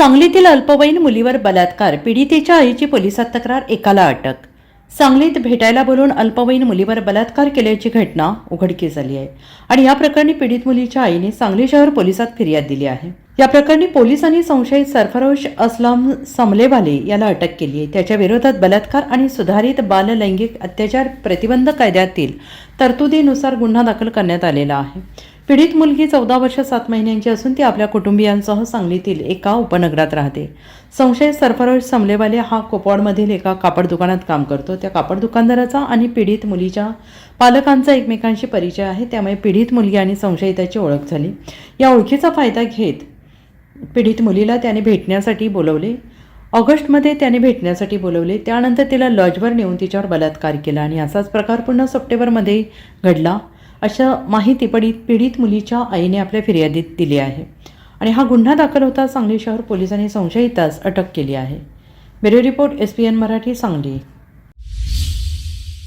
सांगलीतील अल्पवयीन मुलीवर बलात्कार पीडितेच्या आईची पोलिसात तक्रार एकाला अटक. सांगलीत भेटायला बोलून अल्पवयीन मुलीवर बलात्कार केल्याची घटना उघडकीस झाली आहे आणि या प्रकरणी पीडित मुलीच्या आईने सांगली शहर पोलिसात फिर्याद दिली आहे. या प्रकरणी पोलिसांनी संशयित सरफरोश असलम समलेवाले याला अटक केली आहे. त्याच्या विरोधात बलात्कार आणि सुधारित बाल लैंगिक अत्याचार प्रतिबंध कायद्यातील तरतुदीनुसार गुन्हा दाखल करण्यात आलेला आहे. पीडित मुलगी चौदा वर्ष सात महिन्यांची असून ती आपल्या कुटुंबियांसह सांगलीतील एका उपनगरात राहते. संशयित सरफरोश समलेवाले हा कोपवाडमधील एका कापड दुकानात काम करतो. त्या कापड दुकानदाराचा आणि पीडित मुलीच्या पालकांचा एकमेकांशी परिचय आहे. त्यामुळे पीडित मुलगी आणि संशयिताची ओळख झाली. या ओळखीचा फायदा घेत पीडित मुलीला त्याने भेटण्यासाठी बोलवले. ऑगस्टमध्ये त्याने भेटण्यासाठी बोलवले. त्यानंतर तिला लॉजवर नेऊन तिच्यावर बलात्कार केला आणि असाच प्रकार पुन्हा सप्टेंबरमध्ये घडला. अशा माहिती पडित पीडित मुलीच्या आईने आपल्या फिर्यादीत दिली आहे. आणि हा गुन्हा दाखल होता सांगली शहर पोलिसांनी संशयितास अटक केली आहे. Bureau report S P N Marathi Sangli.